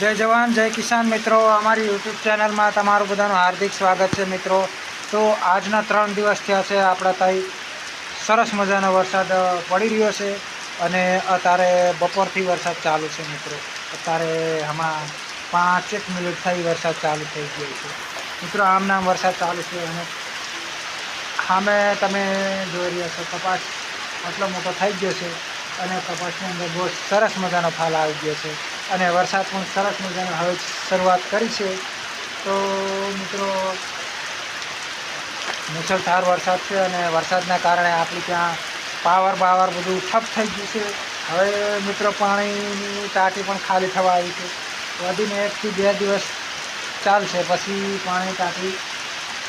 જય જવાન, જય કિસાન મિત્રો. અમારી યુટ્યુબ ચેનલમાં તમારું બધાનું હાર્દિક સ્વાગત છે મિત્રો. તો આજના ત્રણ દિવસ થયા છે. આપણા તાઈ સરસ મજાનો વરસાદ પડી રહ્યો છે અને અત્યારે બપોરથી વરસાદ ચાલુ છે મિત્રો. અત્યારે હમણાં પાંચેક મિનિટ થઈ વરસાદ ચાલુ થઈ ગયો છે. મિત્રો, આમ નામ વરસાદ ચાલુ છે અને સામે તમે જોઈ રહ્યા છો, કપાસ આટલો મોટો થઈ ગયો છે અને કપાસની અંદર બહુ સરસ મજાનો ફાલ આવી ગયો છે. અને વરસાદ પણ સરસ મજાનો હવે શરૂઆત કરી છે. તો મિત્રો, મુશળધાર વરસાદ છે અને વરસાદના કારણે આપણી ત્યાં પાવર બાવર બધું ઠપ થઈ ગયું છે. હવે મિત્રો, પાણીની ટાંકી પણ ખાલી થવા આવી છે. વધીને એકથી બે દિવસ ચાલશે, પછી પાણી ટાંકી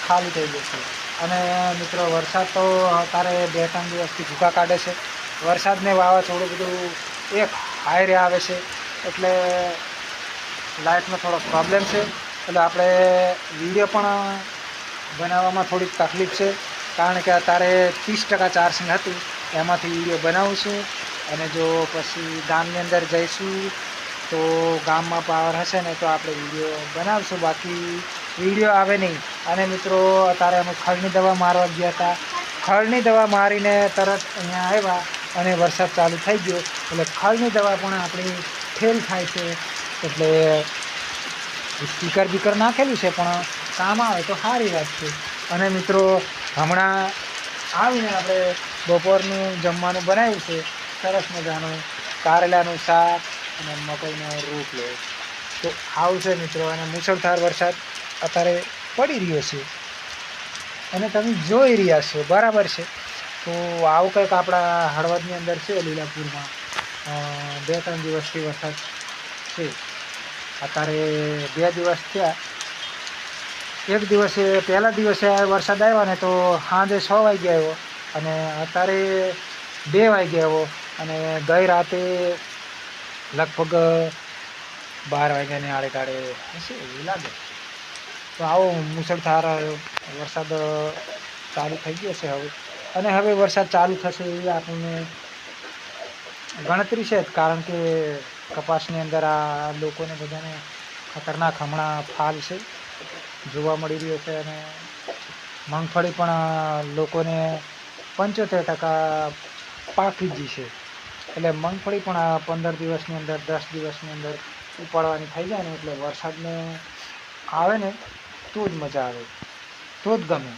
ખાલી થઈ જશે. અને મિત્રો, વરસાદ તો અત્યારે બે ત્રણ દિવસથી ભૂકા કાઢે છે. વરસાદને વાવાઝોડું બધું એક હાયરે આવે છે. એટલે લાઇટનો થોડો પ્રોબ્લેમ છે. એટલે આપણે વીડિયો પણ બનાવવામાં થોડીક તકલીફ છે. કારણ કે અત્યારે ત્રીસ ટકા ચાર્જિંગ હતું એમાંથી વીડિયો બનાવું છું. અને જો પછી ગામની અંદર જઈશું, તો ગામમાં પાવર હશે ને તો આપણે વીડિયો બનાવશું. બાકી વીડિયો આવે નહીં. અને મિત્રો, અત્યારે અમે ખળની દવા મારવા ગયા હતા. ખળની દવા મારીને તરત અહીંયા આવ્યા અને વરસાદ ચાલુ થઈ ગયો. એટલે ખળની દવા પણ આપણી ફેલ થાય છે, એટલે સ્પીકર બીકર નાખેલું છે, પણ કામ આવે તો સારી વાત છે. અને મિત્રો, હમણાં આવીને આપણે બપોરનું જમવાનું બનાવ્યું છે, સરસ મજાનું કારેલાનું શાક અને મકઈનો રોટલો. તો આવું છે મિત્રો, અને મુશળધાર વરસાદ અત્યારે પડી રહ્યો છે. અને તમે જોઈ રહ્યા છો, બરાબર છે. તો આવું કંઈક આપણા હળવદની અંદર છે, લીલાપુરમાં. બે ત્રણ દિવસથી વરસાદ છે. અત્યારે બે દિવસ થયા. એક દિવસે, પહેલા દિવસે વરસાદ આવ્યો ને તો સાંજે છ વાગે આવ્યો અને અત્યારે બે વાગે આવ્યો અને ગઈ રાતે લગભગ બાર વાગ્યાની આડે કાળે હશે એવું લાગે. તો આવો મુસળધાર વરસાદ ચાલુ થઈ ગયો છે હવે. અને હવે વરસાદ ચાલુ થશે એવી આપણને ગણતરી છે કારણ કે કપાસની અંદર આ લોકોને બધાને ખતરનાક હમણાં ફાલ છે. જોવા મળી રહ્યો છે અને મગફળી પણ લોકોને પંચોતેર ટકા પાકી જ છે. એટલે મગફળી પણ આ પંદર દિવસની અંદર, દસ દિવસની અંદર ઉપાડવાની થઈ જાય ને, એટલે વરસાદને આવે ને, તો જ મજા આવે, તો જ ગમે.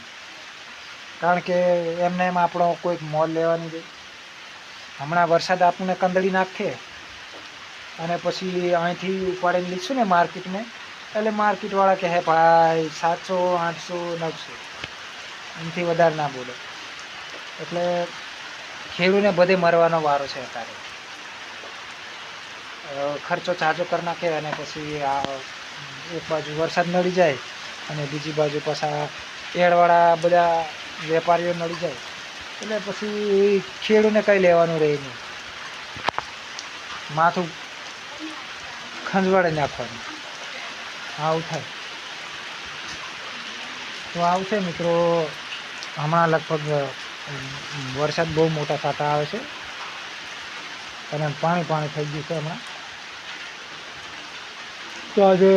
કારણ કે એમને એમ આપણો કોઈક મોલ લેવાની રહે હમણાં વરસાદ આપણને કંદળી નાખે અને પછી અહીંથી ઉપાડીને લીધું ને માર્કેટને, એટલે માર્કેટવાળા કહે, ભાઈ, સાતસો, આઠસો, નવસો. એનાથી વધારે ના બોલે. એટલે ખેડૂને બધે મરવાનો વારો છે અત્યારે. ખર્ચો ચાજો કરી નાખે અને પછી આ એક બાજુ વરસાદ નડી જાય અને બીજી બાજુ પાછા એડવાળા બધા વેપારીઓ નડી જાય. એટલે પછી ખેડૂને કંઈ લેવાનું રહે નહીં. માથું ખંજવાડે નાખવાનું. આવું થાય. તો આવશે મિત્રો. હમણાં લગભગ વરસાદ બહુ મોટા થતા આવે છે. અને પાણી પાણી થઈ ગયું છે હમણાં. તો આજે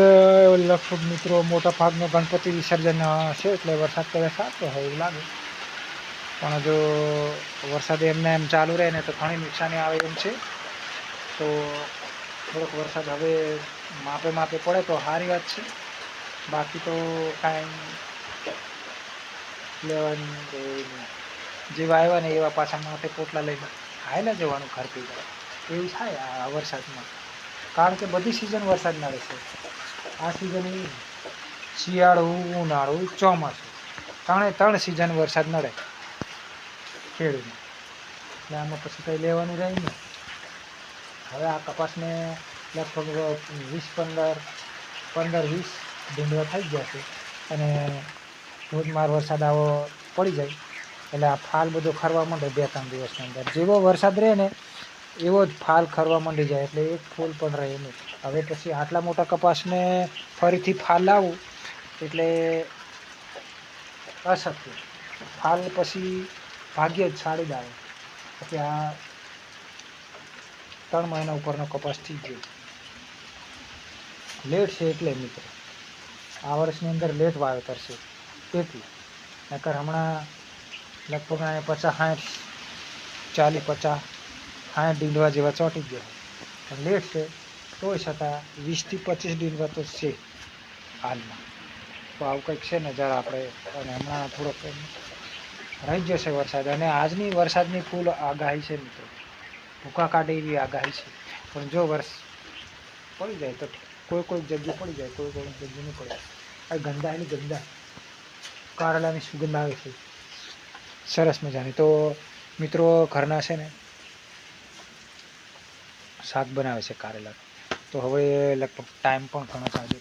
લગભગ મિત્રો મોટા ભાગનો ગણપતિ વિસર્જન છે, એટલે વરસાદ કદાચ સાચો હોય એવું લાગે. પણ જો વરસાદ એમને એમ ચાલુ રહે ને તો ઘણી નુકસાની આવે એમ છે. તો થોડોક વરસાદ હવે માપે માપે પડે તો સારી વાત છે. બાકી તો કાંઈ લેવાની જેવા આવ્યા ને એવા પાછા માથે પોટલા લઈને હાયલા જવાનું ઘર પી જાય. એવું થાય આ વરસાદમાં. કારણ કે બધી સિઝન વરસાદ નડે છે. આ સિઝન શિયાળું, ઉનાળું ચોમાસું. ત્રણે ત્રણ સિઝન વરસાદ નડે. ખેડૂતને એટલે આમાં પછી કંઈ લેવાનું રહે નહીં. હવે આ કપાસને લગભગ વીસ પંદર પંદર વીસ ભીંડવા થઈ ગયા છે. અને ધોધમાર વરસાદ આવો પડી જાય. એટલે આ ફાલ બધો ખરવા માંડે બે ત્રણ દિવસની અંદર. જેવો વરસાદ રહે ને, એવો જ ફાલ ખરવા માંડી જાય. એટલે એક ફૂલ પણ રહે નહીં. હવે પછી આટલા મોટા કપાસને ફરીથી ફાલ લાવવું એટલે અશક્ય. ફાલ પછી ભાગ્યે જ આવે. પછી આ ત્રણ મહિના ઉપરનો કપાસ થઈ ગયો. લેટ છે એટલે મિત્રો. આ વર્ષની અંદર લેટ વાવેતર છે. તેથી નકર હમણાં લગભગ આને પચાસ, સાઠ, ચાલીસ, પચાસ, સાઠ ડીંડવા જેવા ચોંટી ગયા. પણ લેટ છે, તોય છતાં વીસથી પચીસ ડીંડવા તો છે હાલમાં. તો આવું કંઈક છે ને, જરા આપણે અને હમણાં થોડોક રહી જશે વરસાદ. અને આજની વરસાદની ફૂલ આગાહી છે મિત્રો. ભૂકા કાઢે એવી આગાહી છે. પણ જો વર્ષ પડી જાય તો કોઈ કોઈ જગ્યા પડી જાય, કોઈ કોઈ જગ્યા નહીં પડે આ ગંદા, એની ગંદા કારેલાની સુગંધ આવે છે. સરસ મજાની. તો મિત્રો ઘરના છે ને શાક બનાવે છે કારેલા તો હવે લગભગ ટાઈમ પણ ઘણો સાજો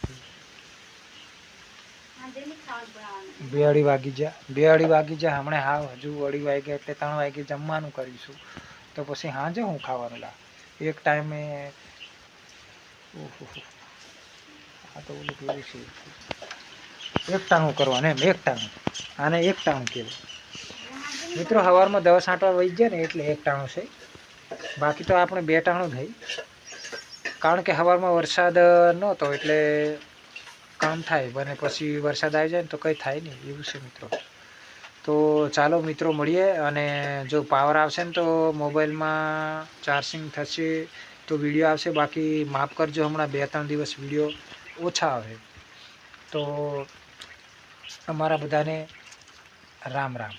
બે અઢી વાગી જા બે અઢી વાગી જા, હમણાં હાવ હજુ અઢી વાગે એટલે ત્રણ વાગે જમવાનું કરીશું. તો પછી સાંજે હું ખાવાનું લા? એક ટાઈમે આ તો ઓલું કેવું છે? એક ટાણું કરવાનું એમ એક ટાણું આને એક ટાણું કહેવાય. મિત્રો સવારમાં દસ છાંટવા વહી જાય ને એટલે એક ટાણું છે. બાકી તો આપણે બે ટાણું થઈ કારણ કે સવારમાં વરસાદ નહોતો એટલે કામ થાય અને પછી વરસાદ આવી જાય ને તો કંઈ થાય નહીં, એવું છે મિત્રો. તો ચાલો મિત્રો મળીએ અને જો પાવર આવશે ને તો મોબાઈલમાં ચાર્જિંગ થશે તો વીડિયો આવશે, બાકી માફ કરજો, હમણાં બે ત્રણ દિવસ વીડિયો ઓછા આવે. તો અમારા બધાને રામ રામ.